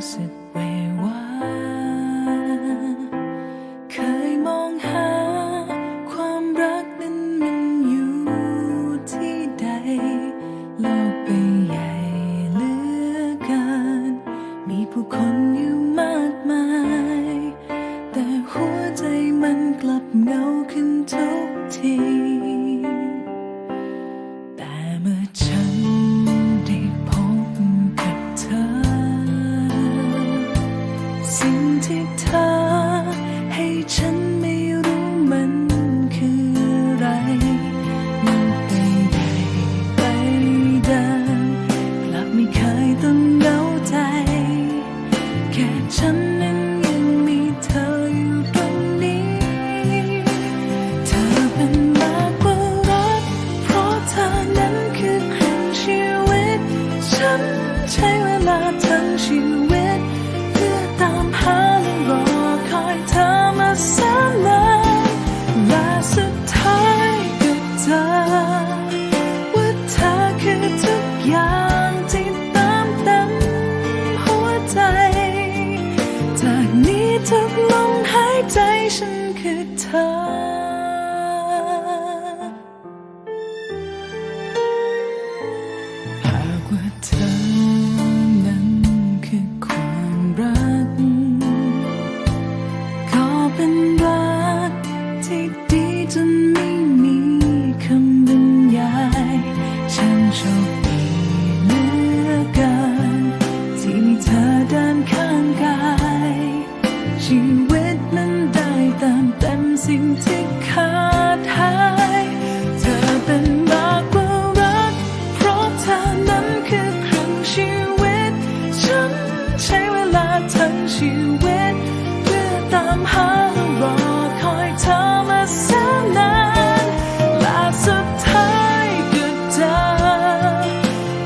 สึกเววาเคยมองหา ความรักนั้นมันอยู่ที่ใด โลกใบใหญ่เหลือกินมีผู้คนอยู่ แค่ฉัน patient guitar. ทั้งชีวิต เพื่อตามหาและรอคอยเธอมาแสนนานและสุดท้ายก็เจอ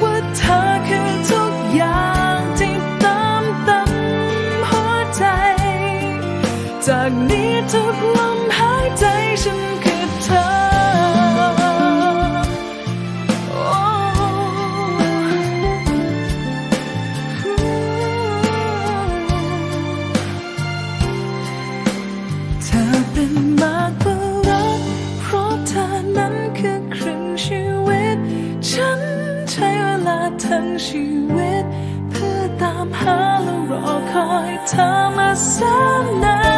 ว่าเธอคือทุกอย่างที่เติมเต็มหัวใจ จากนี้ทุกลมหายใจฉันคือ ชีวิต เพื่อตามหาและรอคอยเธอมาแสนนาน